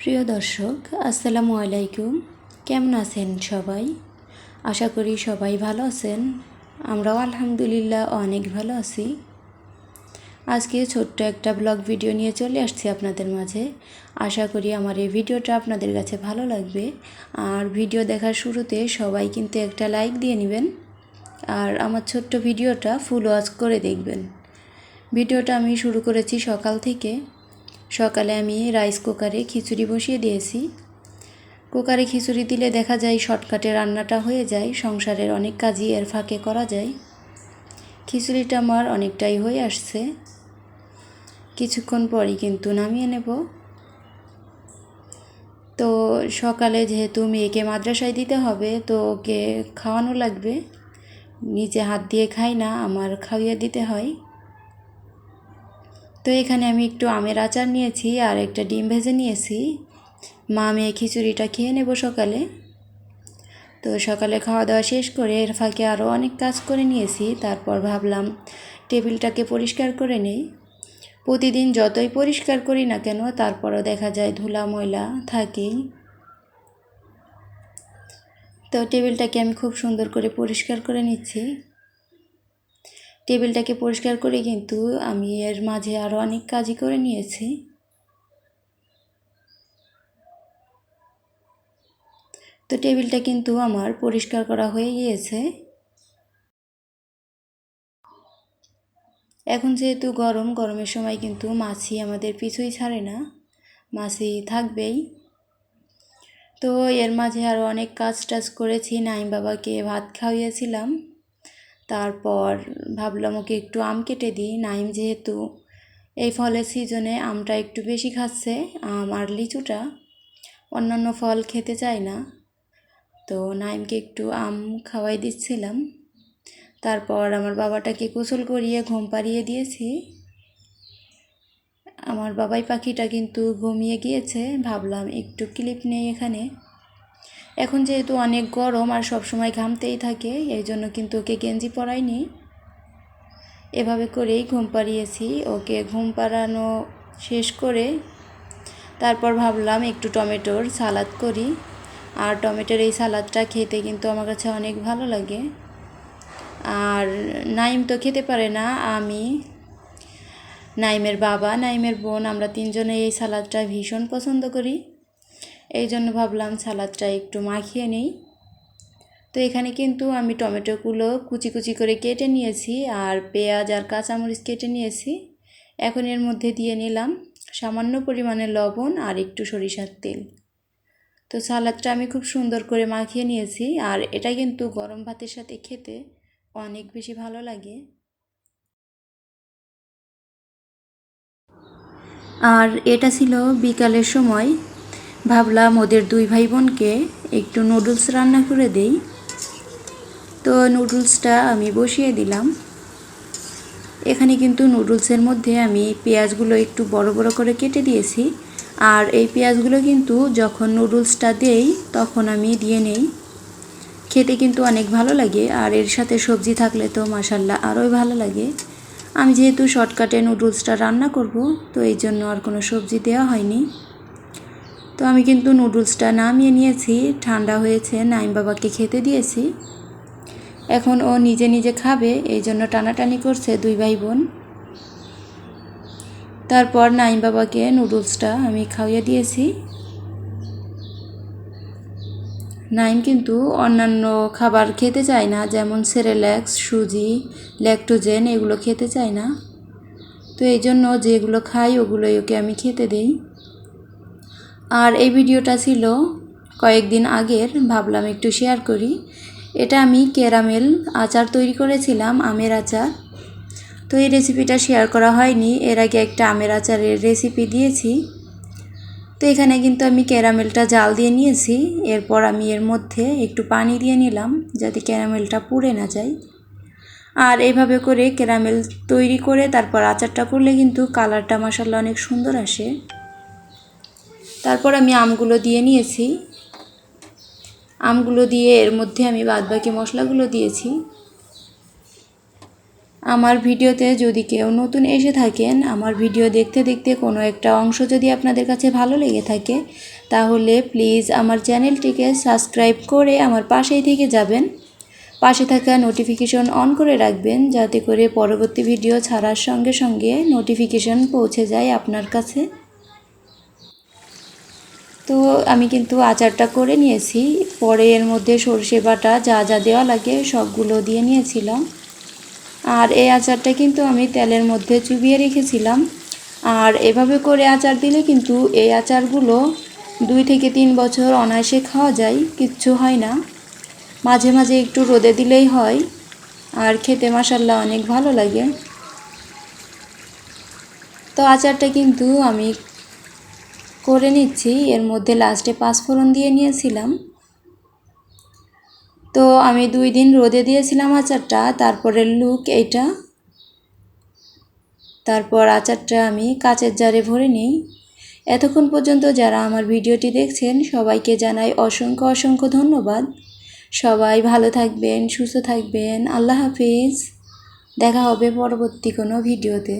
প্রিয় দর্শক, আসসালামু আলাইকুম। কেমন আছেন সবাই? আশা করি সবাই ভালো আছেন। আমরাও আলহামদুলিল্লাহ অনেক ভালো আছি। আজকে ছোট্ট একটা ব্লগ ভিডিও নিয়ে চলে আসছি আপনাদের মাঝে। আশা করি আমার এই ভিডিওটা আপনাদের কাছে ভালো লাগবে। আর ভিডিও দেখার শুরুতে সবাই কিন্তু একটা লাইক দিয়ে নেবেন। আর আমার ছোট্ট ভিডিওটা ফুল ওয়াচ করে দেখবেন। ভিডিওটা আমি শুরু করেছি সকাল থেকে। সকালে আমি রাইস কুকারে খিচুড়ি বসিয়ে দিয়েছি। কুকারে খিচুড়ি দিলে দেখা যায় শর্টকাটে রান্নাটা হয়ে যায়, সংসারের অনেক কাজই এর ফাঁকে করা যায়। খিচুড়িটা আমার অনেকটাই হয়ে আসছে। কিছুক্ষণ পরই কিন্তু নামিয়ে নেব। তো সকালে যেহেতু মেয়েকে মাদ্রাসায় দিতে হবে, তো ওকে খাওয়ানো লাগবে। নিজে হাত দিয়ে খাই না, আমার খাইয়ে দিতে হয়। তো এখানে আমি একটু আমের আচার নিয়েছি আর একটা ডিম ভেজে নিয়েছি। মা মেয়ে খিচুড়িটা খেয়ে নেব সকালে। তো সকালে খাওয়া দাওয়া শেষ করে এর ফাঁকে আরও অনেক কাজ করে নিয়েছি। তারপর ভাবলাম টেবিলটাকে পরিষ্কার করে নেই। প্রতিদিন যতই পরিষ্কার করি না কেন, তারপরও দেখা যায় ধুলা ময়লা থাকেই। তো টেবিলটাকে আমি খুব সুন্দর করে পরিষ্কার করে নিচ্ছি। টেবিলটাকে পরিষ্কার করে কিন্তু আমি এর মাঝে আরও অনেক কাজই করে নিয়েছি। তো টেবিলটা কিন্তু আমার পরিষ্কার করা হয়ে গিয়েছে। এখন যেহেতু গরম, গরমের সময় কিন্তু মাছি আমাদের পিছুই ছাড়ে না, মাছি থাকবেই। তো এর মাঝে আরও অনেক কাজ টাজ করেছি, নাইম বাবাকে ভাত খাওয়িয়েছিলাম তারপর ভাবলাম, ওকে একটু আম কেটে দিই, নাইম যেহেতু, এই ফলের সিজনে আমটা একটু বেশি খাচ্ছে, আম আর লিচুটা, অন্যান্য ফল খেতে চায় না। তো নাইমকে একটু আম খাওয়াই দিচ্ছিলাম। তারপর আমার বাবাটাকে গোসল করিয়ে ঘুম পাড়িয়ে দিয়েছি। আমার বাবাই পাখিটা কিন্তু ঘুমিয়ে গিয়েছে, ভাবলাম একটু ক্লিপ নেই এখানে। এখন যেহেতু অনেক গরম আর সব সময় ঘামতেই থাকে, এই জন্য কিন্তু ওকে গেঞ্জি পরাইনি। এভাবে করেই ঘুম পাড়িয়েছি। ওকে ঘুম পাড়ানো শেষ করে তারপর ভাবলাম একটু টমেটোর সালাদ করি। আর টমেটোর এই সালাদটা খেতে কিন্তু আমার কাছে অনেক ভালো লাগে। আর নাইম তো খেতে পারে না, আমি, নাইমের বাবা, নাইমের বোন, আমরা তিনজনে এই সালাদটা ভীষণ পছন্দ করি। এই জন্য ভাবলাম সালাদটা একটু মাখিয়ে নেই। তো এখানে কিন্তু আমি টমেটোগুলো কুচি কুচি করে কেটে নিয়েছি আর পেঁয়াজ আর কাঁচামরিচ কেটে নিয়েছি। এখন এর মধ্যে দিয়ে নিলাম সামান্য পরিমাণে লবণ আর একটু সরিষার তেল। তো সালাদটা আমি খুব সুন্দর করে মাখিয়ে নিয়েছি আর এটা কিন্তু গরম ভাতের সাথে খেতে অনেক বেশি ভালো লাগে। আর এটা ছিল বিকালের সময়। ভাবলাম ওদের দুই ভাই বোনকে একটু নুডলস রান্না করে দেই। তো নুডলসটা আমি বসিয়ে দিলাম। এখানে কিন্তু নুডলসের মধ্যে আমি পেঁয়াজগুলো একটু বড় বড় করে কেটে দিয়েছি। আর এই পেঁয়াজগুলো কিন্তু যখন নুডলসটা দেই, তখন আমি দিয়ে নেই। খেতে কিন্তু অনেক ভালো লাগে, আর এর সাথে সবজি থাকলে তো মাসাল্লাহ আরোই ভালো লাগে। আমি যেহেতু শর্টকাটে নুডলসটা রান্না করব, তো এই জন্য আর কোনো সবজি দেওয়া হয়নি। তো আমি কিন্তু নুডলসটা নামিয়ে নিয়েছি, ঠান্ডা হয়েছে, নাইম বাবাকে খেতে দিয়েছি। এখন ও নিজে নিজে খাবে, এই জন্য টানাটানি করছে দুই ভাই বোন তারপর নাইম বাবাকে নুডলসটা আমি খাওয়িয়ে দিয়েছি। নাইম কিন্তু অন্যান্য খাবার খেতে চায় না, যেমন সেরেল্যাক্স সুজি, ল্যাকটোজেন, এগুলো খেতে চায় না। তো এই জন্য যেগুলো খাই ওগুলোই ওকে আমি খেতে দেই। আর এই ভিডিওটা ছিল কয়েকদিন আগের, ভাবলাম একটু শেয়ার করি। এটা আমি ক্যারামেল আচার তৈরি করেছিলাম, আমের আচার। তো এই রেসিপিটা শেয়ার করা হয়নি, এর আগে একটা আমের আচারের রেসিপি দিয়েছি। তো এখানে কিন্তু আমি ক্যারামেলটা জাল দিয়ে নিয়েছি, এরপর আমি এর মধ্যে একটু পানি দিয়ে নিলাম, যাতে ক্যারামেলটা পুড়ে না যায়। আর এইভাবে করে ক্যারামেল তৈরি করে তারপর আচারটা করলে কিন্তু কালারটা মশাল্লা অনেক সুন্দর আসে। তারপর আমি আমগুলো দিয়ে নিয়েছি। আমগুলো দিয়ে এর মধ্যে আমি বাদবাকি মশলাগুলো দিয়েছি। আমার ভিডিওতে যদি কেউ নতুন এসে থাকেন, আমার ভিডিও দেখতে দেখতে কোনো একটা অংশ যদি আপনাদের কাছে ভালো লেগে থাকে, তাহলে প্লিজ আমার চ্যানেলটিকে সাবস্ক্রাইব করে আমার পাশেই থেকে যাবেন। পাশে থাকা নোটিফিকেশন অন করে রাখবেন, যাতে করে পরবর্তী ভিডিও ছাড়ার সঙ্গে সঙ্গে নোটিফিকেশন পৌঁছে যায় আপনার কাছে। তো আমি কিন্তু আচারটা করে নিয়েছি। পরে এর মধ্যে সর্ষে বাটা যা যা দেওয়া লাগে সবগুলো দিয়ে নিয়েছিলাম। আর এই আচারটা কিন্তু আমি তেলের মধ্যে চুবিয়ে রেখেছিলাম। আর এভাবে করে আচার দিলে কিন্তু এই আচারগুলো দুই থেকে তিন বছর অনায়াসে খাওয়া যায়, কিচ্ছু হয় না। মাঝে মাঝে একটু রোদে দিলেই হয়। আর খেতে মশাল্লা অনেক ভালো লাগে। তো আচারটা কিন্তু আমি করে নিচ্ছি। এর মধ্যে লাস্টে পাঁচফোড়ন দিয়ে নিয়েছিলাম। তো আমি দুই দিন রোদে দিয়েছিলাম আচারটা, তারপরে লুক এইটা। তারপর আচারটা আমি কাচের জারে ভরে নিই। এতক্ষণ পর্যন্ত যারা আমার ভিডিওটি দেখছেন, সবাইকে জানাই অসংখ্য অসংখ্য ধন্যবাদ। সবাই ভালো থাকবেন, সুস্থ থাকবেন। আল্লাহ হাফিজ। দেখা হবে পরবর্তী কোনো ভিডিওতে।